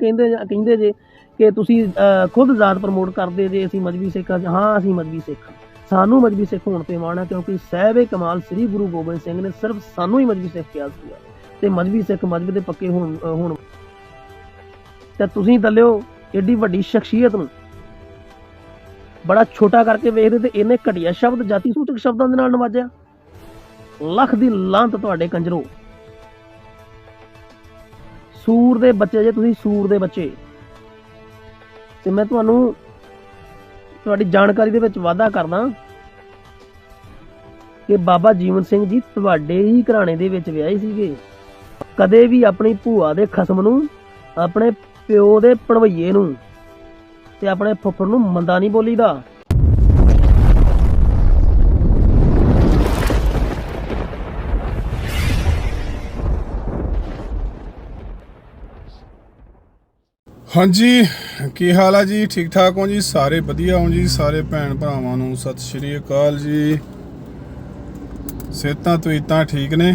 ਕਹਿੰਦੇ ਕਹਿੰਦੇ ਜੇ ਕਿ ਤੁਸੀਂ ਖੁਦ ਜ਼ਾਤ ਪ੍ਰਮੋਟ ਕਰਦੇ ਜੇ, ਅਸੀਂ ਮਜਬੀ ਸਿੱਖ ਹਾਂ ਹਾਂ, ਅਸੀਂ ਮਜਬੀ ਸਿੱਖ ਸਾਨੂੰ ਮਜਬੀ ਸਿੱਖ ਹੋਣ ਤੇ ਮਾਣ ਹੈ ਕਿਉਂਕਿ ਸਾਹਿਬੇ ਕਮਾਲ ਸ੍ਰੀ ਗੁਰੂ ਗੋਬਿੰਦ ਸਿੰਘ ਨੇ ਸਿਰਫ ਸਾਨੂੰ ਹੀ ਮਜਬੀ ਸਿੱਖ ਕਿਹਾ ਸੀਗਾ। ਤੇ ਮਜਬੀ ਸਿੱਖ ਮਜਬ ਦੇ ਪੱਕੇ ਹੋਣ ਹੋਣ। ਤੇ ਤੁਸੀਂ ਦੱਲਿਓ, ਏਡੀ ਵੱਡੀ ਸ਼ਖਸੀਅਤ ਨੂੰ। ਬੜਾ ਛੋਟਾ ਕਰਕੇ ਵੇਖਦੇ ਤੇ ਇਹਨੇ ਘਟੀਆ ਸ਼ਬਦ, ਜਾਤੀ ਸੂਚਕ ਸ਼ਬਦਾਂ ਦੇ ਨਾਲ ਨਵਾਜਿਆ। ਲੱਖ ਦੀ ਲਾਂਤ ਤੁਹਾਡੇ ਕੰਜਰੋ। ਸੂਰ ਦੇ ਬੱਚੇ ਜੇ, ਤੁਸੀਂ ਸੂਰ ਦੇ ਬੱਚੇ। ਤੇ ਮੈਂ ਤੁਹਾਨੂੰ ਤੁਹਾਡੀ ਜਾਣਕਾਰੀ ਦੇ ਵਿੱਚ ਵਾਧਾ ਕਰਦਾ ਕਿ ਬਾਬਾ ਜੀਵਨ ਸਿੰਘ ਜੀ ਤੁਹਾਡੇ ਹੀ ਘਰਾਣੇ ਦੇ ਵਿੱਚ ਵਿਆਹੇ ਸੀਗੇ। ਕਦੇ ਵੀ ਆਪਣੀ ਭੂਆ ਦੇ ਖਸਮ ਨੂੰ, ਆਪਣੇ ਪਿਓ ਦੇ ਪੜਵਈਏ ਨੂੰ ਤੇ ਆਪਣੇ ਫੁੱਫੜ ਨੂੰ ਮੰਦਾ ਨਹੀਂ ਬੋਲੀਦਾ। ਹਾਂਜੀ, ਕੀ ਹਾਲ ਆ ਜੀ? ਠੀਕ ਠਾਕ ਹੋ ਜੀ? ਸਾਰੇ ਵਧੀਆ ਹੋ ਜੀ? ਸਾਰੇ ਭੈਣ ਭਰਾਵਾਂ ਨੂੰ ਸਤਿ ਸ਼੍ਰੀ ਅਕਾਲ ਜੀ। ਸਿਹਤਾਂ ਤਵੀਤਾਂ ਠੀਕ ਨੇ?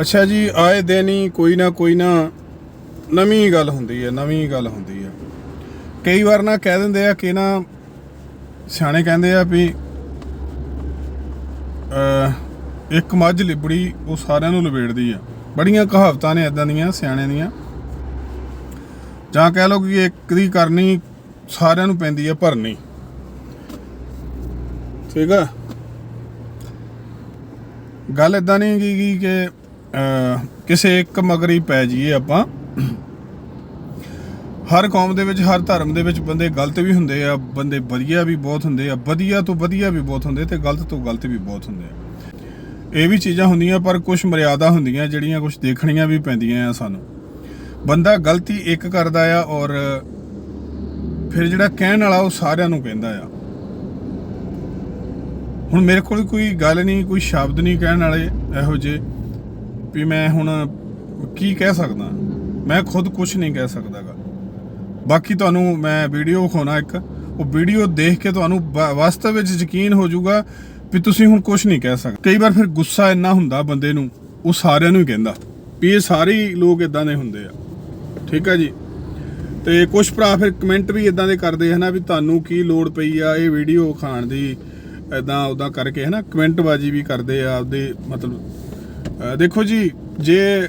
ਅੱਛਾ ਜੀ, ਆਏ ਦਿਨ ਹੀ ਕੋਈ ਨਾ ਕੋਈ ਨਾ ਨਵੀਂ ਗੱਲ ਹੁੰਦੀ ਹੈ, ਨਵੀਂ ਗੱਲ ਹੁੰਦੀ ਹੈ। ਕਈ ਵਾਰ ਨਾ ਕਹਿ ਦਿੰਦੇ ਆ ਕਿ ਨਾ ਸਿਆਣੇ ਕਹਿੰਦੇ ਆ ਵੀ ਇੱਕ ਮੱਝ ਲਿਬੜੀ ਉਹ ਸਾਰਿਆਂ ਨੂੰ ਲਵੇੜਦੀ ਆ। ਬੜੀਆਂ ਕਹਾਵਤਾਂ ਨੇ ਇਦਾਂ ਦੀਆਂ, ਸਿਆਣਿਆਂ ਦੀਆਂ। ਜਾਂ ਕਹਿ ਲਓ ਕਿ ਇੱਕ ਦੀ ਕਰਨੀ ਸਾਰਿਆਂ ਨੂੰ ਪੈਂਦੀ ਹੈ ਭਰਨੀ ਠੀਕ ਆ? ਗੱਲ ਇਦਾਂ ਨਹੀਂ ਕੀ, ਕਿ ਕਿਸੇ ਇੱਕ ਮਗਰੀ ਪੈ ਜਾਈਏ ਆਪਾਂ। ਹਰ ਕੌਮ ਦੇ ਵਿੱਚ, ਹਰ ਧਰਮ ਦੇ ਵਿੱਚ ਬੰਦੇ ਗਲਤ ਵੀ ਹੁੰਦੇ ਆ, ਬੰਦੇ ਵਧੀਆ ਵੀ ਬਹੁਤ ਹੁੰਦੇ ਆ, ਵਧੀਆ ਤੋਂ ਵਧੀਆ ਵੀ ਬਹੁਤ ਹੁੰਦੇ ਤੇ ਗਲਤ ਤੋਂ ਗਲਤ ਵੀ ਬਹੁਤ ਹੁੰਦੇ ਆ। ਇਹ ਵੀ ਚੀਜ਼ਾਂ ਹੁੰਦੀਆਂ, ਪਰ ਕੁਝ ਮਰਿਆਦਾ ਹੁੰਦੀਆਂ ਜਿਹੜੀਆਂ ਕੁਝ ਦੇਖਣੀਆਂ ਵੀ ਪੈਂਦੀਆਂ ਆ ਸਾਨੂੰ। ਬੰਦਾ ਗਲਤੀ ਇੱਕ ਕਰਦਾ ਆ ਔਰ ਫਿਰ ਜਿਹੜਾ ਕਹਿਣ ਵਾਲਾ ਉਹ ਸਾਰਿਆਂ ਨੂੰ ਕਹਿੰਦਾ ਆ। ਹੁਣ ਮੇਰੇ ਕੋਲ ਕੋਈ ਗੱਲ ਨਹੀਂ, ਕੋਈ ਸ਼ਬਦ ਨਹੀਂ ਕਹਿਣ ਵਾਲੇ ਇਹੋ ਜਿਹੇ ਵੀ ਮੈਂ ਹੁਣ ਕੀ ਕਹਿ ਸਕਦਾ? ਮੈਂ ਖੁਦ ਕੁਝ ਨਹੀਂ ਕਹਿ ਸਕਦਾਗਾ। ਬਾਕੀ ਤੁਹਾਨੂੰ ਮੈਂ ਵੀਡੀਓ ਵਿਖਾਉਣਾ ਇੱਕ, ਉਹ ਵੀਡੀਓ ਦੇਖ ਕੇ ਤੁਹਾਨੂੰ ਵਾ- ਵਾਸਤਵ ਵਿੱਚ ਯਕੀਨ ਹੋ ਜਾਊਗਾ ਵੀ ਤੁਸੀਂ ਹੁਣ ਕੁਝ ਨਹੀਂ ਕਹਿ ਸਕਦੇ। ਕਈ ਵਾਰ ਫਿਰ ਗੁੱਸਾ ਇੰਨਾ ਹੁੰਦਾ ਬੰਦੇ ਨੂੰ, ਉਹ ਸਾਰਿਆਂ ਨੂੰ ਹੀ ਕਹਿੰਦਾ ਵੀ ਇਹ ਸਾਰੇ ਹੀ ਲੋਕ ਇਦਾਂ ਦੇ ਹੁੰਦੇ ਆ। ਠੀਕ ਆ ਜੀ? ਤੇ ਕੁਝ ਭਰਾ ਫਿਰ ਕਮੈਂਟ ਵੀ ਇਦਾਂ ਦੇ ਕਰਦੇ ਹਨਾ ਵੀ ਤੁਹਾਨੂੰ ਕੀ ਲੋੜ ਪਈ ਆ ਇਹ ਵੀਡੀਓ ਖਾਣ ਦੀ ਇਦਾਂ ਉਦਾਂ ਕਰਕੇ ਹਨਾ ਕਮੈਂਟ ਬਾਜੀ ਵੀ ਕਰਦੇ ਆ ਆਪਦੇ ਮਤਲਬ ਦੇਖੋ ਜੀ, ਜੇ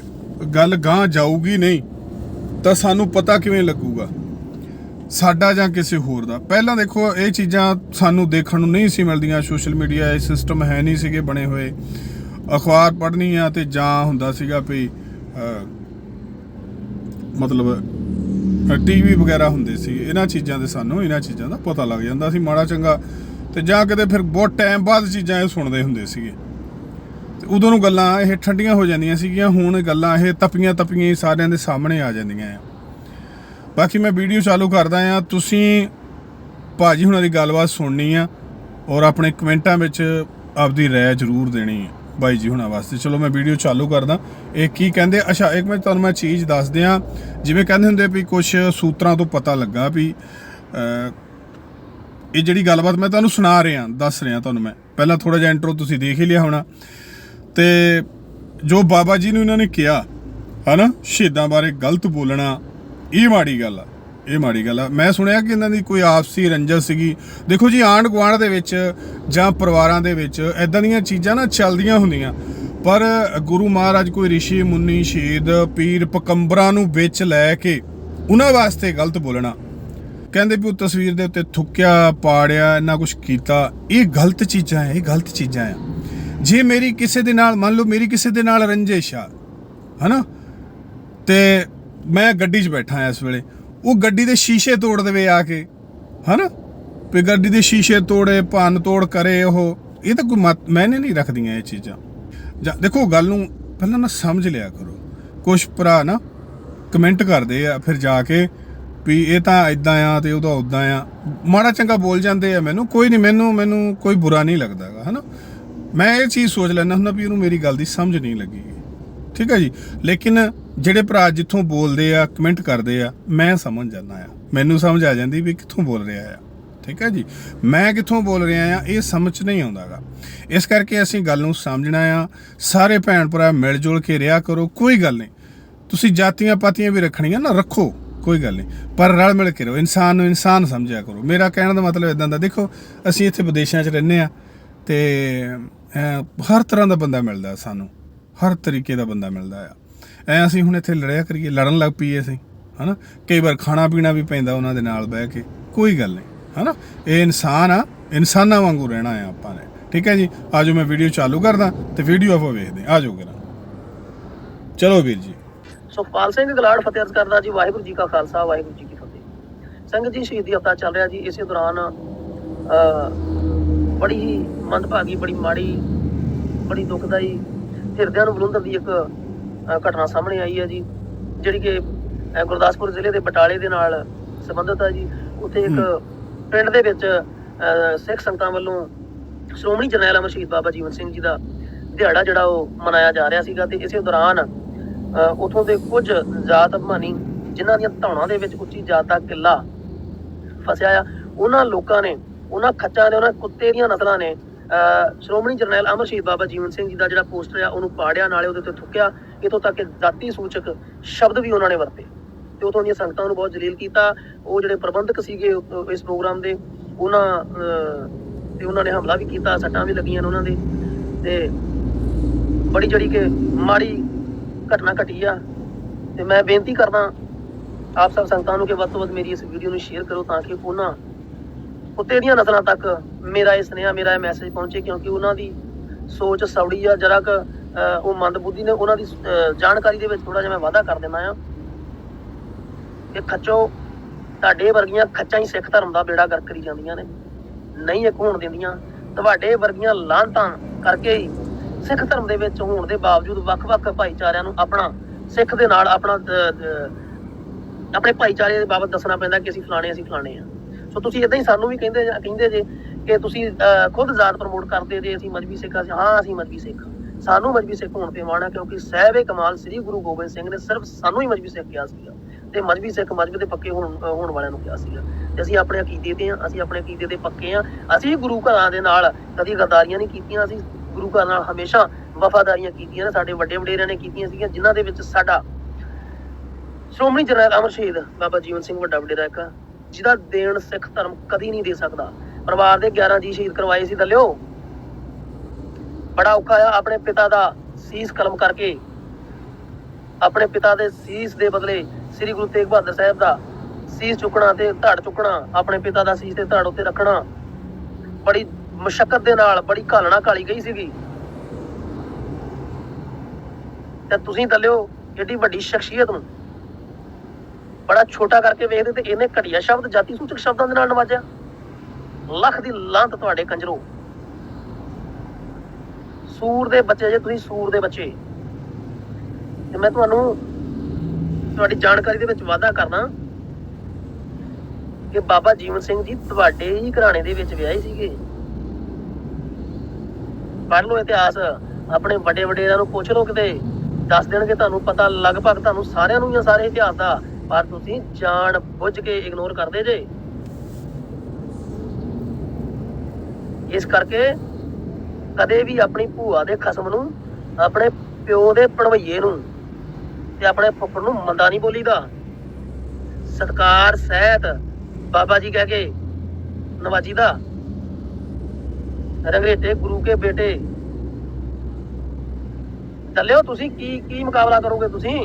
ਗੱਲ ਗਾਂ ਜਾਊਗੀ ਨਹੀਂ, ਤਾਂ ਸਾਨੂੰ ਪਤਾ ਕਿਵੇਂ ਲੱਗੂਗਾ। ਸਾਡਾ ਜਾਂ ਕਿਸੇ ਹੋਰ ਦਾ। ਪਹਿਲਾਂ ਦੇਖੋ, ਇਹ ਚੀਜ਼ਾਂ ਸਾਨੂੰ ਦੇਖਣ ਨੂੰ ਨਹੀਂ ਸੀ ਮਿਲਦੀਆਂ। ਸੋਸ਼ਲ ਮੀਡੀਆ ਇਹ ਸਿਸਟਮ ਹੈ ਨਹੀਂ ਸੀਗੇ ਬਣੇ ਹੋਏ। ਅਖਬਾਰ ਪੜ੍ਹਨੀ ਆ ਤੇ ਜਾਂ ਹੁੰਦਾ ਸੀਗਾ ਵੀ ਮਤਲਬ ਟੀਵੀ ਵਗੈਰਾ ਹੁੰਦੇ ਸੀ, ਇਹਨਾਂ ਚੀਜ਼ਾਂ ਦੇ ਸਾਨੂੰ ਇਹਨਾਂ ਚੀਜ਼ਾਂ ਦਾ ਪਤਾ ਲੱਗ ਜਾਂਦਾ ਸੀ ਮਾੜਾ ਚੰਗਾ। ਤੇ ਜਾਂ ਕਿਤੇ ਫਿਰ ਬਹੁਤ ਟਾਈਮ ਬਾਅਦ ਚੀਜ਼ਾਂ ਇਹ ਸੁਣਦੇ ਹੁੰਦੇ ਸੀਗੇ। ਤੇ ਉਦੋਂ ਨੂੰ ਗੱਲਾਂ ਇਹ ਠੰਡੀਆਂ ਹੋ ਜਾਂਦੀਆਂ ਸੀਗੀਆਂ, ਹੁਣ ਗੱਲਾਂ ਇਹ ਤਪੀਆਂ ਤਪੀਆਂ ਹੀ ਸਾਰਿਆਂ ਦੇ ਸਾਹਮਣੇ ਆ ਜਾਂਦੀਆਂ ਆ। ਬਾਕੀ ਮੈਂ ਵੀਡੀਓ ਚਾਲੂ ਕਰਦਾ ਆ, ਤੁਸੀਂ ਭਾਜੀ ਹੁਣਾਂ ਦੀ ਗੱਲਬਾਤ ਸੁਣਨੀ ਆ ਔਰ ਆਪਣੇ ਕਮੈਂਟਾਂ ਵਿੱਚ ਆਪਦੀ ਰਾਏ ਜ਼ਰੂਰ ਦੇਣੀ ਹੈ ਬਾਈ ਜੀ ਹੁਣਾਂ ਵਾਸਤੇ। ਚਲੋ ਮੈਂ ਵੀਡੀਓ ਚਾਲੂ ਕਰਦਾ। ਇਹ ਕੀ ਕਹਿੰਦੇ, ਅੱਛਾ, ਇੱਕ ਮੈਂ ਤੁਹਾਨੂੰ ਮੈਂ ਚੀਜ਼ ਦੱਸ ਦਿਆਂ ਜਿਵੇਂ ਕਹਿੰਦੇ ਹੁੰਦੇ ਵੀ ਕੁਝ ਸੂਤਰਾਂ ਤੋਂ ਪਤਾ ਲੱਗਾ ਵੀ ਇਹ ਜਿਹੜੀ ਗੱਲਬਾਤ ਮੈਂ ਤੁਹਾਨੂੰ ਸੁਣਾ ਰਿਹਾ, ਦੱਸ ਰਿਹਾ ਤੁਹਾਨੂੰ ਮੈਂ। ਪਹਿਲਾਂ ਥੋੜਾ ਜਿਹਾ ਇੰਟਰੋ ਤੁਸੀਂ ਦੇਖ ਹੀ ਲਿਆ ਹੋਣਾ। ਤੇ ਜੋ ਬਾਬਾ ਜੀ ਨੂੰ ਇਹਨਾਂ ਨੇ ਕਿਹਾ, ਹਨਾ, ਸ਼ਹੀਦਾਂ ਬਾਰੇ ਗਲਤ ਬੋਲਣਾ, ਇਹ ਮਾੜੀ ਗੱਲ ਆ। ਇਹ ਮਾੜੀ ਗੱਲ ਆ। ਮੈਂ ਸੁਣਿਆ ਕਿ ਇਹਨਾਂ ਦੀ ਕੋਈ ਆਪਸੀ ਰੰਜਸ ਸੀਗੀ। ਦੇਖੋ ਜੀ ਆਂਢ ਗੁਆਂਢ ਦੇ ਵਿੱਚ ਜਾਂ ਪਰਿਵਾਰਾਂ ਦੇ ਵਿੱਚ ਐਦਾਂ ਦੀਆਂ ਚੀਜ਼ਾਂ ਨਾ ਚੱਲਦੀਆਂ ਹੁੰਦੀਆਂ। ਪਰ ਗੁਰੂ ਮਹਾਰਾਜ ਕੋਈ ਰਿਸ਼ੀ, ਮੁੰਨੀ, ਸ਼ਹੀਦ, ਪੀਰ, ਪਕੰਬਰਾਂ ਨੂੰ ਵਿੱਚ ਲੈ ਕੇ ਉਹਨਾਂ ਵਾਸਤੇ ਗਲਤ ਬੋਲਣਾ। ਕਹਿੰਦੇ ਵੀ ਉਹ ਤਸਵੀਰ ਦੇ ਉੱਤੇ ਥੁੱਕਿਆ, ਪਾੜਿਆ, ਇੰਨਾ ਕੁਝ ਕੀਤਾ। ਇਹ ਗਲਤ ਚੀਜ਼ਾਂ ਹੈ ਇਹ ਗਲਤ ਚੀਜ਼ਾਂ ਆ। ਜੇ ਮੇਰੀ ਕਿਸੇ ਦੇ ਨਾਲ, ਮੰਨ ਲਓ ਮੇਰੀ ਕਿਸੇ ਦੇ ਨਾਲ ਰੰਜਿਸ਼ ਆ, ਹਨਾ? ਤੇ ਮੈਂ ਗੱਡੀ 'ਚ ਬੈਠਾ ਆ ਇਸ ਵੇਲੇ। ਉਹ ਗੱਡੀ ਦੇ ਸ਼ੀਸ਼ੇ ਤੋੜ ਦੇਵੇ ਆ ਕੇ। ਹਨਾ? ਵੀ ਗੱਡੀ ਦੇ ਸ਼ੀਸ਼ੇ ਤੋੜੇ, ਭੰਨ ਤੋੜ ਕਰੇ ਉਹ। ਇਹ ਤਾਂ ਕੋਈ ਮਤ- ਮੈਨੇ ਨਹੀਂ ਰੱਖਦੀਆਂ ਇਹ ਚੀਜ਼ਾਂ। ਜਾਂ ਦੇਖੋ, ਗੱਲ ਨੂੰ ਪਹਿਲਾਂ ਨਾ ਸਮਝ ਲਿਆ ਕਰੋ। ਕੁਝ ਭਰਾ ਨਾ ਕਮੈਂਟ ਕਰਦੇ ਆ ਫਿਰ ਜਾ ਕੇ ਵੀ ਇਹ ਤਾਂ ਇਦਾਂ ਆ ਤੇ ਉਹਦਾ ਉਦਾਂ ਆ। ਮਾੜਾ ਚੰਗਾ ਬੋਲ ਜਾਂਦੇ ਆ ਮੈਨੂੰ। ਕੋਈ ਨਹੀਂ, ਮੈਨੂੰ ਮੈਨੂੰ ਕੋਈ ਬੁਰਾ ਨਹੀਂ ਲੱਗਦਾਗਾ, ਹਨਾ? ਮੈਂ ਇਹ ਚੀਜ਼ ਸੋਚ ਲੈਣਾ ਹੁੰਦਾ ਵੀ ਉਹਨੂੰ ਮੇਰੀ ਗੱਲ ਦੀ ਸਮਝ ਨਹੀਂ ਲੱਗੀ। ਠੀਕ ਹੈ ਜੀ? ਲੇਕਿਨ ਜਿਹੜੇ ਭਰਾ ਜਿੱਥੋਂ ਬੋਲਦੇ ਆ ਕਮੈਂਟ ਕਰਦੇ ਆ, ਮੈਂ ਸਮਝ ਜਾਂਦਾ ਆ। ਮੈਨੂੰ ਸਮਝ ਆ ਜਾਂਦੀ ਵੀ ਕਿੱਥੋਂ ਬੋਲ ਰਿਹਾ ਆ। ਠੀਕ ਹੈ ਜੀ? ਮੈਂ ਕਿੱਥੋਂ ਬੋਲ ਰਿਹਾ ਆ, ਇਹ ਸਮਝ 'ਚ ਨਹੀਂ ਆਉਂਦਾਗਾ। ਇਸ ਕਰਕੇ ਅਸੀਂ ਗੱਲ ਨੂੰ ਸਮਝਣਾ ਆ। ਸਾਰੇ ਭੈਣ ਭਰਾ ਮਿਲ ਜੁਲ ਕੇ ਰਿਹਾ ਕਰੋ, ਕੋਈ ਗੱਲ ਨਹੀਂ। ਤੁਸੀਂ ਜਾਤੀਆਂ ਪਾਤੀਆਂ ਵੀ ਰੱਖਣੀਆਂ ਨਾ, ਰੱਖੋ, ਕੋਈ ਗੱਲ ਨਹੀਂ। ਪਰ ਰਲ ਮਿਲ ਕੇ ਰਹੋ, ਇਨਸਾਨ ਨੂੰ ਇਨਸਾਨ ਸਮਝਿਆ ਕਰੋ। ਮੇਰਾ ਕਹਿਣ ਦਾ ਮਤਲਬ ਇਦਾਂ ਦਾ, ਦੇਖੋ, ਅਸੀਂ ਇੱਥੇ ਵਿਦੇਸ਼ਾਂ 'ਚ ਰਹਿੰਦੇ ਆ ਤੇ ਹਰ ਤਰ੍ਹਾਂ ਦਾ ਬੰਦਾ ਮਿਲਦਾ ਸਾਨੂੰ। ਹਰ ਤਰੀਕੇ ਦਾ ਬੰਦਾ ਮਿਲਦਾ ਆ। ਐ ਅਸੀਂ ਹੁਣ ਇੱਥੇ ਲੜਿਆ ਕਰੀਏ, ਲੜਨ ਲੱਗ ਪਈਏ ਅਸੀਂ, ਹਨਾ? ਕਈ ਵਾਰ ਖਾਣਾ ਪੀਣਾ ਵੀ ਪੈਂਦਾ ਉਹਨਾਂ ਦੇ ਨਾਲ ਬਹਿ ਕੇ, ਕੋਈ ਗੱਲ ਨਹੀਂ, ਹਨਾ? ਇਹ ਇਨਸਾਨ ਆ, ਇਨਸਾਨਾਂ ਵਾਂਗੂ ਰਹਿਣਾ ਆ ਆਪਾਂ ਨੇ, ਠੀਕ ਹੈ ਜੀ? ਆਜੋ ਮੈਂ ਵੀਡੀਓ ਚਾਲੂ ਕਰਦਾ ਤੇ ਵੀਡੀਓ ਆਪਾਂ ਵੇਖਦੇ ਆਜੋ ਕਰਾਂ ਚਲੋ ਵੀਰ ਜੀ। ਸੁਖਪਾਲ ਸਿੰਘ ਗਲਾੜ ਫਤਿਹ ਅਰਜ਼ ਕਰਦਾ ਜੀ, ਵਾਹਿਗੁਰੂ ਜੀ ਕਾ ਖਾਲਸਾ, ਵਾਹਿਗੁਰੂ ਜੀ ਕੀ ਫਤਿਹ। ਸੰਗਤ ਜੀ, ਸ਼ਹੀਦੀ ਹਫਤਾ ਚੱਲ ਰਿਹਾ ਜੀ, ਇਸੇ ਦੌਰਾਨ ਬੜੀ ਹੀ ਮੰਦਭਾਗੀ, ਬੜੀ ਮਾੜੀ, ਬੜੀ ਦੁਖਦਾਈ ਹਿਰਦਿਆਂ ਨੂੰ ਬਲੁੰਦਰ ਦੀ ਇੱਕ ਘਟਨਾ ਸਾਹਮਣੇ ਆਈ ਹੈ ਜੀ ਜਿਹੜੀ ਕਿ ਗੁਰਦਾਸਪੁਰ ਜ਼ਿਲ੍ਹੇ ਦੇ ਬਟਾਲੇ ਦੇ ਨਾਲ ਸੰਬੰਧਿਤ ਹੈ ਜੀ ਉੱਥੇ ਇੱਕ ਪਿੰਡ ਦੇ ਵਿੱਚ ਸਿੱਖ ਸੰਗਤਾਂ ਵੱਲੋਂ ਸ਼੍ਰੋਮਣੀ ਜਰਨੈਲ ਅਮਰ ਸ਼ਹੀਦ ਬਾਬਾ ਜੀਵਨ ਸਿੰਘ ਜੀ ਦਾ ਦਿਹਾੜਾ ਜਿਹੜਾ ਉਹ ਮਨਾਇਆ ਜਾ ਰਿਹਾ ਸੀਗਾ ਤੇ ਇਸੇ ਦੌਰਾਨ ਉਥੋਂ ਦੇ ਕੁਝ ਜਾਤ ਅਭਿਮਾਨੀ ਜਿਨ੍ਹਾਂ ਦੀਆਂ ਧੌਣਾਂ ਦੇ ਵਿੱਚ ਉੱਚੀ ਜਾਤ ਦਾ ਕਿੱਲਾ ਫਸਿਆ ਆ ਉਹਨਾਂ ਲੋਕਾਂ ਨੇ ਉਹਨਾਂ ਖੱਚਾਂ ਦੇ ਉਹਨਾਂ ਕੁੱਤੇ ਦੀਆਂ ਨਸਲਾਂ ਨੇ ਸ਼੍ਰੋਮਣੀ ਜਰਨੈਲ ਅਮਰ ਸ਼ਹੀਦ ਬਾਬਾ ਜੀਵਨ ਸਿੰਘ ਜੀ ਦਾ ਜਿਹੜਾ ਪੋਸਟਰ ਆ, ਉਹਨੂੰ ਪਾੜਿਆ, ਨਾਲੇ ਉਹਦੇ ਉੱਤੇ ਥੁੱਕਿਆ। ਇਥੋਂ ਤੱਕ ਕਿ ਜਾਤੀ ਸੂਚਕ ਸ਼ਬਦ ਵੀ ਉਹਨਾਂ ਨੇ ਵਰਤੇ। ਤੇ ਉਥੋਂ ਦੀਆਂ ਸੰਗਤਾਂ ਨੂੰ ਬਹੁਤ ਜਲੀਲ ਕੀਤਾ। ਉਹ ਜਿਹੜੇ ਪ੍ਰਬੰਧਕ ਸੀਗੇ ਇਸ ਪ੍ਰੋਗਰਾਮ ਦੇ, ਉਹਨਾਂ ਤੇ ਉਹਨਾਂ ਨੇ ਹਮਲਾ ਵੀ ਕੀਤਾ, ਸੱਟਾਂ ਵੀ ਲੱਗੀਆਂ ਉਹਨਾਂ ਦੇ। ਤੇ ਬੜੀ ਜਿਹੜੀ ਕਿ ਮਾੜੀ ਘਟਨਾ ਘਟੀ ਆ। ਤੇ ਮੈਂ ਬੇਨਤੀ ਕਰਦਾ, ਆਪ ਸਭ ਸੰਗਤਾਂ ਨੂੰ ਕਿ ਵੱਧ ਤੋਂ ਵੱਧ ਮੇਰੀ ਇਸ ਵੀਡੀਓ ਨੂੰ ਸ਼ੇਅਰ ਕਰੋ ਤਾਂ ਕਿ ਉਹਨਾਂ ਕੁੱਤੇ ਦੀਆਂ ਨਸਲਾਂ ਤੱਕ ਮੇਰਾ ਇਹ ਸੁਨੇਹਾ ਮੇਰਾ ਇਹ ਮੈਸੇਜ ਪਹੁੰਚੇ ਕਿਉਂਕਿ ਉਹਨਾਂ ਦੀ ਸੋਚ ਸੌੜੀ ਆ ਜਰਾ ਕ ਉਹ ਮੰਦਬੁੱਧੀ ਨੇ ਉਹਨਾਂ ਦੀ ਅਹ, ਜਾਣਕਾਰੀ ਦੇ ਵਿੱਚ ਥੋੜਾ ਜਿਹਾ ਮੈਂ ਵਾਅਦਾ ਕਰ ਦਿੰਦਾ ਆ ਕਿ ਖੱਚੋ ਤੁਹਾਡੇ ਵਰਗੀਆਂ ਖੱਚਾਂ ਹੀ ਸਿੱਖ ਧਰਮ ਦਾ ਬੇੜਾ ਗਰਕ ਕਰੀ ਜਾਂਦੀਆਂ ਨੇ। ਨਹੀਂ ਇੱਕ ਹੋਣ ਦਿੰਦੀਆਂ। ਤੁਹਾਡੇ ਵਰਗੀਆਂ ਲਾਂਤਾਂ ਕਰਕੇ ਹੀ ਸਿੱਖ ਧਰਮ ਦੇ ਵਿੱਚ ਹੋਣ ਦੇ ਬਾਵਜੂਦ ਵੱਖ-ਵੱਖ ਭਾਈਚਾਰਿਆਂ ਨੂੰ ਆਪਣਾ ਸਿੱਖ ਦੇ ਨਾਲ ਆਪਣਾ ਅਹ, ਆਪਣੇ ਭਾਈਚਾਰੇ ਦੇ ਬਾਬਤ ਦੱਸਣਾ ਪੈਂਦਾ ਕਿ ਅਸੀਂ ਫਲਾਣੇ ਅਸੀਂ ਫਲਾਣੇ ਆ। ਸੋ ਤੁਸੀਂ ਇਦਾਂ ਹੀ ਸਾਨੂੰ ਵੀ ਕਹਿੰਦੇ ਕਹਿੰਦੇ ਜੇ ਕਿ ਤੁਸੀਂ ਖੁਦ ਜ਼ਾਤ ਪ੍ਰਮੋਟ ਕਰਦੇ ਜੇ, ਅਸੀਂ ਮਜਬੀ ਸਿੱਖ ਹਾਂ, ਅਸੀਂ ਮਜਬੀ ਸਿੱਖ ਸਾਨੂੰ ਮਜਬੀ ਸਿੱਖ ਹੋਣ ਤੇ ਮਾਣ ਹੈ ਕਿਉਂਕਿ ਸਾਹਿਬੇ ਕਮਾਲ ਸ੍ਰੀ ਗੁਰੂ ਗੋਬਿੰਦ ਸਿੰਘ ਨੇ ਸਿਰਫ ਸਾਨੂੰ ਹੀ ਮਜਬੀ ਸਿੱਖ ਕਿਹਾ ਸੀਗਾ। ਤੇ ਮਜਬੀ ਸਿੱਖ ਮਜਬੇ ਦੇ ਪੱਕੇ ਹੋਣ ਹੋਣ ਵਾਲਿਆਂ ਨੂੰ ਕਿਹਾ ਸੀਗਾ। ਤੇ ਅਸੀਂ ਆਪਣੇ ਅਕੀਦੇ ਤੇ ਆ, ਅਸੀਂ ਆਪਣੇ ਅਕੀਦੇ ਦੇ ਪੱਕੇ ਆ। ਅਸੀਂ ਗੁਰੂ ਘਰਾਂ ਦੇ ਨਾਲ ਕਦੀ ਗਦਾਰੀਆਂ ਨਹੀਂ ਕੀਤੀਆਂ, ਅਸੀਂ ਗੁਰੂ ਘਰ ਨਾਲ ਹਮੇਸ਼ਾ ਵਫਾਦਾਰੀਆਂ ਕੀਤੀਆਂ ਨੇ, ਸਾਡੇ ਵੱਡੇ ਵਡੇਰਿਆਂ ਨੇ ਕੀਤੀਆਂ ਸੀਗੀਆਂ, ਜਿਨ੍ਹਾਂ ਦੇ ਵਿੱਚ ਸਾਡਾ ਸ਼੍ਰੋਮਣੀ ਜਰਨੈਲ ਅਮਰ ਸ਼ਹੀਦ ਬਾਬਾ ਜੀਵਨ ਸਿੰਘ ਵੱਡਾ ਵਡੇਰਾ ਇੱਕ ਜਿਹਦਾ ਦੇਣ ਸਿੱਖ ਧਰਮ ਕਦੀ ਨਹੀਂ ਦੇ ਸਕਦਾ। ਪਰਿਵਾਰ ਦੇ 11 ਜੀ ਸ਼ਹੀਦ ਕਰਵਾਏ ਸੀ ਦਲਿਓ। ਬੜਾ ਔਖਾ ਆ ਆਪਣੇ ਪਿਤਾ ਦਾ ਸੀਸ ਕਲਮ ਕਰਕੇ। ਆਪਣੇ ਪਿਤਾ ਦੇ ਸੀਸ ਦੇ ਬਦਲੇ ਸ੍ਰੀ ਗੁਰੂ ਤੇਗ ਬਹਾਦਰ ਸਾਹਿਬ ਦਾ ਸੀਸ ਚੁੱਕਣਾ ਤੇ ਧੜ ਚੁੱਕਣਾ, ਆਪਣੇ ਪਿਤਾ ਦਾ ਸੀਸ ਤੇ ਧੜ ਉੱਤੇ ਰੱਖਣਾ। ਬੜੀ ਮੁਸ਼ਕਲ ਦੇ ਨਾਲ, ਬੜੀ ਘਾਲਣਾ ਕਾਲੀ ਗਈ ਸੀਗੀ। ਤੇ ਤੁਸੀਂ ਦਲਿਓ, ਏਡੀ ਵੱਡੀ ਸ਼ਖਸੀਅਤ ਨੂੰ ਬੜਾ ਛੋਟਾ ਕਰਕੇ ਵੇਖਦੇ ਤੇ ਇਹਨੇ ਘਟੀਆ ਸ਼ਬਦ, ਜਾਤੀ ਸੂਚਕ ਸ਼ਬਦਾਂ ਦੇ ਨਾਲ ਨਵਾਜਿਆ। ਲੱਖ ਦੀ ਲਾਂਤ ਤੁਹਾਡੇ ਕੰਜਰੋ। ਸੂਰ ਦੇ ਬੱਚੇ, ਜੇ ਤੁਸੀਂ ਸੂਰ ਦੇ ਬੱਚੇ, ਤੇ ਮੈਂ ਤੁਹਾਨੂੰ ਤੁਹਾਡੀ ਜਾਣਕਾਰੀ ਦੇ ਵਿੱਚ ਵਾਅਦਾ ਕਰਦਾ ਕਿ ਬਾਬਾ ਜੀਵਨ ਸਿੰਘ ਜੀ ਤੁਹਾਡੇ ਹੀ ਘਰਾਣੇ ਦੇ ਵਿੱਚ ਵਿਆਹੇ ਸੀਗੇ। ਪੜ੍ਹ ਲਓ ਇਤਿਹਾਸ, ਆਪਣੇ ਵੱਡੇ ਵਡੇਰਿਆਂ ਨੂੰ ਪੁੱਛ ਲਓ ਕਿਤੇ, ਦੱਸ ਦੇਣਗੇ ਤੁਹਾਨੂੰ ਪਤਾ, ਲਗਭਗ ਤੁਹਾਨੂੰ ਸਾਰਿਆਂ ਨੂੰ ਹੀ ਸਾਰੇ ਇਤਿਹਾਸ ਦਾ। ਪਰ ਤੁਸੀਂ ਜਾਣ ਬੁੱਝ ਕੇ ਇਗਨੋਰ ਕਰਦੇ ਜੇ। ਇਸ ਕਰਕੇ ਕਦੇ ਵੀ ਆਪਣੀ ਭੂਆ ਦੇ ਖਸਮ ਨੂੰ, ਆਪਣੇ ਪਿਓ ਦੇ ਪਣਵਈਏ ਨੂੰ ਤੇ ਆਪਣੇ ਫੁੱਫੜ ਨੂੰ ਮੰਦਾ ਨਹੀਂ ਬੋਲੀਦਾ। ਸਤਕਾਰ, ਸਹਿਤ ਬਾਬਾ ਜੀ ਕਹਿ ਕੇ ਨਵਾਜੀ ਦਾ ਰੰਗਰੇਟੇ ਗੁਰੂ ਕੇ ਬੇਟੇ। ਚੱਲਿਓ ਤੁਸੀਂ ਕੀ ਕੀ ਮੁਕਾਬਲਾ ਕਰੋਗੇ ਤੁਸੀਂ?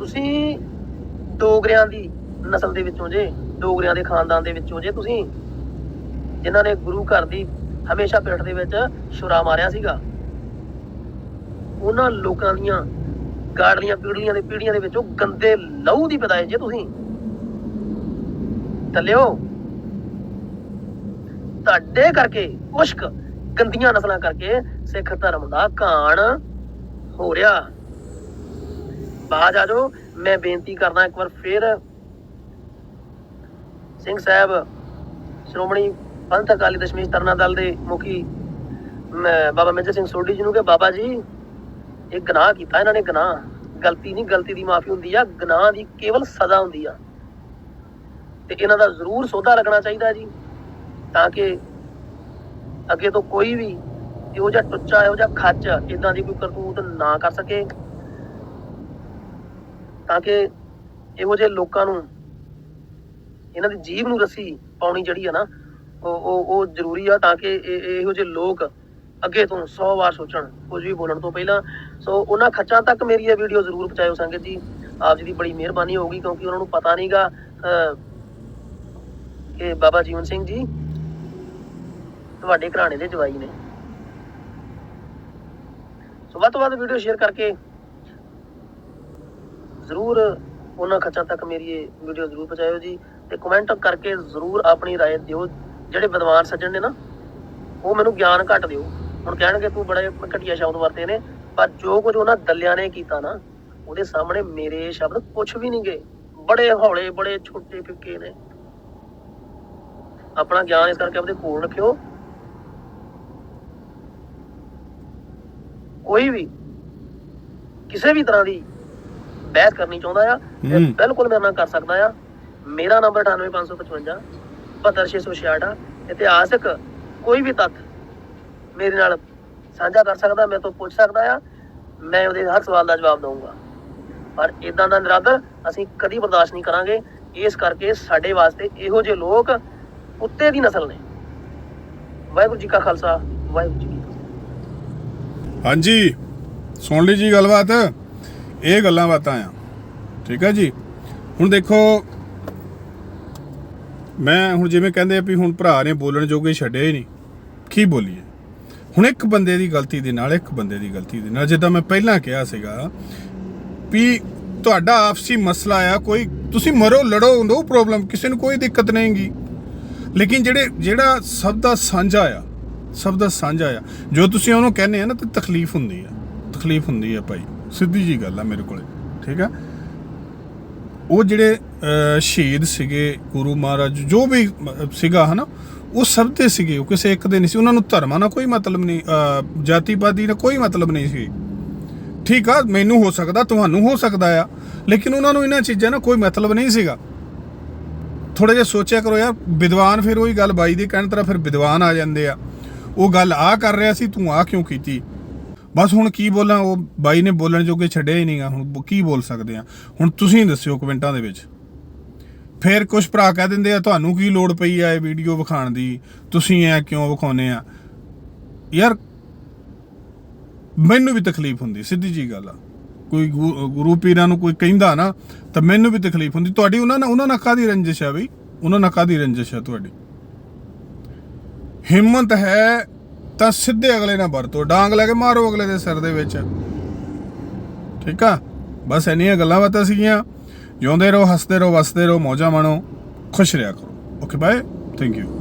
ਤੁਸੀਂ ਡੋਗਰਿਆਂ ਦੀ ਨਸਲ ਦੇ ਵਿੱਚੋਂ ਜੇ, ਡੋਗਰਿਆਂ ਦੇ ਖਾਨਦਾਨ ਦੇ ਵਿੱਚੋਂ ਜੇ ਤੁਸੀਂ, ਜਿਨ੍ਹਾਂ ਨੇ ਗੁਰੂ ਘਰ ਦੀ ਹਮੇਸ਼ਾ ਪਿੱਠ ਦੇ ਵਿੱਚ ਛੁਰਾ ਮਾਰਿਆ ਸੀਗਾ, ਉਹਨਾਂ ਲੋਕਾਂ ਦੀਆਂ ਗਾੜਲੀਆਂ ਪੀੜੀਆਂ ਦੇ ਪੀੜੀਆਂ ਦੇ ਵਿੱਚੋਂ ਗੰਦੇ ਲਹੂ ਦੀ ਪਦਾਇ ਜੇ ਤੁਸੀਂ। ਥੱਲਿਓ ਤੁਹਾਡੇ ਕਰਕੇ ਕੁਸ਼ਕ ਗੰਦੀਆਂ ਨਸਲਾਂ ਕਰਕੇ ਸਿੱਖ ਧਰਮ ਦਾ ਕਾਣ ਹੋ ਰਿਹਾ। ਬਾਜ ਆ ਜਾਓ। ਮੈਂ ਬੇਨਤੀ ਕਰਦਾ ਇੱਕ ਵਾਰ ਫੇਰ ਸਿੰਘ ਸਾਹਿਬ, ਸ਼੍ਰੋਮਣੀ ਪੰਥ ਅਕਾਲੀ ਦਸ਼ਮੇਸ਼ ਤਰਨਾ ਦਲ ਦੇ ਮੁਖੀ ਬਾਬਾ ਮੇਜਰ ਸਿੰਘ ਸੋਢੀ ਜੀ ਨੂੰ ਕਿ ਬਾਬਾ ਜੀ, ਇਹ ਗੁਨਾਹ ਕੀਤਾ, ਇਹਨਾਂ ਨੇ ਗੁਨਾਹ। ਗਲਤੀ ਨਹੀਂ, ਗਲਤੀ ਦੀ ਮਾਫੀ ਹੁੰਦੀ ਆ। ਗੁਨਾਹ ਦੀ ਕੇਵਲ ਸਜ਼ਾ ਹੁੰਦੀ ਆ। ਤੇ ਇਹਨਾਂ ਦਾ ਜ਼ਰੂਰ ਸੋਧਾ ਲੱਗਣਾ ਚਾਹੀਦਾ ਜੀ, ਤਾਂ ਕਿ ਅੱਗੇ ਤੋਂ ਕੋਈ ਵੀ ਇਹੋ ਜਿਹਾ ਟੁੱਚਾ, ਇਹੋ ਜਿਹਾ ਖੱਚ ਇਦਾਂ ਦੀ ਕੋਈ ਕਰਤੂਤ ਨਾ ਕਰ ਸਕੇ। ਤਾਂ ਕਿ ਇਹੋ ਜਿਹੇ ਲੋਕਾਂ ਨੂੰ, ਇਹਨਾਂ ਦੀ ਜੀਵ ਨੂੰ ਰੱਸੀ ਪਾਉਣੀ ਜਿਹੜੀ ਆ ਨਾ, ਉਹ ਉਹ ਉਹ ਜ਼ਰੂਰੀ ਆ ਤਾਂ ਕਿ ਇਹ- ਇਹੋ ਜਿਹੇ ਲੋਕ ਅੱਗੇ ਤੋਂ 100 ਵਾਰ ਸੋਚਣ, ਕੁਝ ਵੀ ਬੋਲਣ ਤੋਂ ਪਹਿਲਾਂ। ਸੋ ਉਹਨਾਂ ਖੱਚਾਂ ਤੱਕ ਮੇਰੀ ਇਹ ਵੀਡੀਓ ਜ਼ਰੂਰ ਪਹੁੰਚਾਇਓ ਸੰਗਤ ਜੀ। ਆਪ ਜੀ ਦੀ ਬੜੀ ਮਿਹਰਬਾਨੀ ਹੋਊਗੀ ਕਿਉਂਕਿ ਉਹਨਾਂ ਨੂੰ ਪਤਾ ਨਹੀਂਗਾ ਕਿ ਬਾਬਾ ਜੀਵਨ ਸਿੰਘ ਜੀ ਤੁਹਾਡੇ ਘਰਾਣੇ ਦੇ ਜਵਾਈ ਨੇ। ਸੋ ਵੱਧ ਤੋਂ ਵੱਧ ਵੀਡੀਓ ਸ਼ੇਅਰ ਕਰਕੇ ਜ਼ਰੂਰ ਉਹਨਾਂ ਖੱਚਾਂ ਤੱਕ ਮੇਰੀ ਇਹ ਵੀਡੀਓ ਜ਼ਰੂਰ ਪਹੁੰਚਾਇਓ ਜੀ ਤੇ ਕਮੈਂਟ ਕਰਕੇ ਜ਼ਰੂਰ ਆਪਣੀ رائے ਦਿਓ ਜਿਹੜੇ ਵਿਦਵਾਨ ਸੱਜਣ ਨੇ ਨਾ ਉਹ ਮੈਨੂੰ ਗਿਆਨ ਘੱਟ ਦਿਓ ਹੁਣ ਕਹਿਣਗੇ ਤੂੰ ਬੜੇ ਘਟੀਆ ਸ਼ਬਦ ਵਰਤੇ ਨੇ ਪਰ ਜੋ ਕੁਝ ਉਹਨਾਂ ਦੱਲਿਆਂ ਨੇ ਕੀਤਾ ਨਾ ਉਹਦੇ ਸਾਹਮਣੇ ਮੇਰੇ ਸ਼ਬਦ ਕੁਝ ਵੀ ਨਹੀਂ ਗਏ ਬੜੇ ਹੌਲੇ ਬੜੇ ਛੋਟੇ ਫਿੱਕੇ ਨੇ ਆਪਣਾ ਗਿਆਨ ਇਸ ਕਰਕੇ ਆਪਣੇ ਕੋਲ ਰੱਖਿਓ ਕੋਈ ਵੀ ਕਿਸੇ ਵੀ ਤਰ੍ਹਾਂ ਦੀ ਬਹਿਸ ਕਰਨੀ ਚਾਹੁੰਦਾ ਆ ਤੇ ਹੂੰ। ਬਿਲਕੁਲ ਮੇਰੇ ਨਾਲ ਕਰ ਸਕਦਾ ਆ। ਮੇਰਾ ਨੰਬਰ 98555 72666 ਆ ਇਤਿਹਾਸਕ ਕੋਈ ਵੀ ਤੱਥ ਮੇਰੇ ਨਾਲ ਸਾਂਝਾ ਕਰ ਸਕਦਾ ਮੇਰੇ ਤੋਂ ਪੁੱਛ ਸਕਦਾ ਆ। ਮੈਂ ਉਹਦੇ ਹਰ ਸਵਾਲ ਦਾ ਜਵਾਬ ਦਊਂਗਾ। ਪਰ ਇਦਾਂ ਦਾ ਨਿਰਾਦਰ ਅਸੀਂ ਕਦੀ ਬਰਦਾਸ਼ਤ ਨਹੀਂ ਕਰਾਂਗੇ। ਇਸ ਕਰਕੇ ਸਾਡੇ ਵਾਸਤੇ ਇਹੋ ਜਿਹੇ ਲੋਕ ਕੁੱਤੇ ਦੀ ਨਸਲ ਨੇ। ਵਾਹਿਗੁਰੂ ਜੀ ਕਾ ਖਾਲਸਾ ਵਾਹਿਗੁਰੂ ਜੀ ਕੀ ਫਤਿਹ। ਹਾਂਜੀ ਸੁਣ ਲਈ ਜੀ ਗੱਲਬਾਤ। ਇਹ ਗੱਲਾਂ ਬਾਤਾਂ ਆ। ਠੀਕ ਹੈ ਜੀ? ਹੁਣ ਦੇਖੋ, ਮੈਂ ਹੁਣ ਜਿਵੇਂ ਕਹਿੰਦੇ ਆ ਵੀ ਹੁਣ ਭਰਾ ਨੇ ਬੋਲਣ ਜੋਗੇ ਛੱਡਿਆ ਹੀ ਨਹੀਂ। ਕੀ ਬੋਲੀਏ? ਹੁਣ ਇੱਕ ਬੰਦੇ ਦੀ ਗਲਤੀ ਦੇ ਨਾਲ ਇੱਕ ਬੰਦੇ ਦੀ ਗਲਤੀ ਦੇ ਨਾਲ, ਜਿੱਦਾਂ ਮੈਂ ਪਹਿਲਾਂ ਕਿਹਾ ਸੀਗਾ ਵੀ ਤੁਹਾਡਾ ਆਪਸੀ ਮਸਲਾ ਆ, ਕੋਈ ਤੁਸੀਂ ਮਰੋ, ਲੜੋ, ਨੋ ਪ੍ਰੋਬਲਮ, ਕਿਸੇ ਨੂੰ ਕੋਈ ਦਿੱਕਤ ਨਹੀਂਗੀ ਲੇਕਿਨ ਜਿਹੜੇ, ਜਿਹੜਾ ਸਭ ਦਾ ਸਾਂਝਾ ਆ, ਸਭ ਦਾ ਸਾਂਝਾ ਆ, ਜੋ ਤੁਸੀਂ ਉਹਨੂੰ ਕਹਿੰਦੇ ਆ ਨਾ, ਤੇ ਤਕਲੀਫ ਹੁੰਦੀ ਆ, ਤਕਲੀਫ ਹੁੰਦੀ ਆ ਭਾਈ। ਸਿੱਧੀ ਜੀ ਗੱਲ ਆ ਮੇਰੇ ਕੋਲੇ, ਠੀਕ ਆ? ਉਹ ਜਿਹੜੇ ਸ਼ਹੀਦ ਸੀਗੇ ਗੁਰੂ ਮਹਾਰਾਜ, ਜੋ ਵੀ ਮ- ਸੀਗਾ, ਹਨਾ, ਉਹ ਸਭ ਦੇ ਸੀਗੇ, ਉਹ ਕਿਸੇ ਇੱਕ ਦੇ ਨਹੀਂ ਸੀ। ਉਹਨਾਂ ਨੂੰ ਧਰਮਾਂ ਨਾਲ ਕੋਈ ਮਤਲਬ ਨਹੀਂ ਜਾਤੀਵਾਦੀ ਨਾਲ ਕੋਈ ਮਤਲਬ ਨਹੀਂ ਸੀ। ਠੀਕ ਆ, ਮੈਨੂੰ ਹੋ ਸਕਦਾ, ਤੁਹਾਨੂੰ ਹੋ ਸਕਦਾ ਆ, ਲੇਕਿਨ ਉਹਨਾਂ ਨੂੰ ਇਹਨਾਂ ਚੀਜ਼ਾਂ ਨਾਲ ਕੋਈ ਮਤਲਬ ਨਹੀਂ ਸੀਗਾ। ਥੋੜਾ ਜਿਹਾ ਸੋਚਿਆ ਕਰੋ ਯਾਰ, ਵਿਦਵਾਨ ਫਿਰ ਉਹੀ ਗੱਲ ਬਾਈ ਦੀ ਕਹਿਣ ਤਰ੍ਹਾਂ ਫਿਰ ਵਿਦਵਾਨ ਆ ਜਾਂਦੇ ਆ। ਉਹ ਗੱਲ ਆ ਕਰ ਰਿਹਾ ਸੀ, ਤੂੰ ਆ ਕਿਉਂ ਕੀਤੀ? ਬਸ ਹੁਣ ਕੀ ਬੋਲਾਂ, ਉਹ ਬਾਈ ਨੇ ਬੋਲਣ ਜੋਗੇ ਛੱਡਿਆ ਹੀ ਨਹੀਂਗਾ, ਹੁਣ ਕੀ ਬੋਲ ਸਕਦੇ ਆ? ਹੁਣ ਤੁਸੀਂ ਦੱਸਿਓ ਕਮੈਂਟਾਂ ਦੇ ਵਿੱਚ। ਫਿਰ ਕੁਝ ਭਰਾ ਕਹਿ ਦਿੰਦੇ ਆ, ਤੁਹਾਨੂੰ ਕੀ ਲੋੜ ਪਈ ਆ ਇਹ ਵੀਡੀਓ ਵਿਖਾਉਣ ਦੀ? ਤੁਸੀਂ ਐ ਕਿਉਂ ਵਿਖਾਉਨੇ ਆ? ਯਾਰ, ਮੈਨੂੰ ਵੀ ਤਕਲੀਫ ਹੁੰਦੀ, ਸਿੱਧੀ ਜੀ ਗੱਲ ਆ। ਕੋਈ ਗੁ- ਗੁਰੂ ਪੀਰਾਂ ਨੂੰ ਕੋਈ ਕਹਿੰਦਾ ਨਾ, ਤਾਂ ਮੈਨੂੰ ਵੀ ਤਕਲੀਫ ਹੁੰਦੀ। ਤੁਹਾਡੀ ਉਹਨਾਂ ਨਾਲ ਉਹਨਾਂ ਨਾਲ ਕਾਦੀ ਰੰਜਿਸ਼ ਆ ਬਈ? ਉਹਨਾਂ ਨਾਲ ਕਾਦੀ ਰੰਜਿਸ਼ ਆ ਤੁਹਾਡੀ? ਹਿੰਮਤ ਹੈ ਤਾਂ ਸਿੱਧੇ ਅਗਲੇ ਨਾਲ ਵਰਤੋ, ਡਾਂਗ ਲੈ ਕੇ ਮਾਰੋ ਅਗਲੇ ਦੇ ਸਿਰ ਦੇ ਵਿੱਚ। ਠੀਕ ਆ? ਬਸ ਇੰਨੀਆਂ ਗੱਲਾਂ ਬਾਤਾਂ ਸੀਗੀਆਂ। ਜਿਉਂਦੇ ਰਹੋ, ਹੱਸਦੇ ਰਹੋ, ਵਸਦੇ ਰਹੋ, ਮੌਜਾਂ ਮਾਣੋ। ਖੁਸ਼ ਰਿਹਾ ਕਰੋ। Okay bye thank you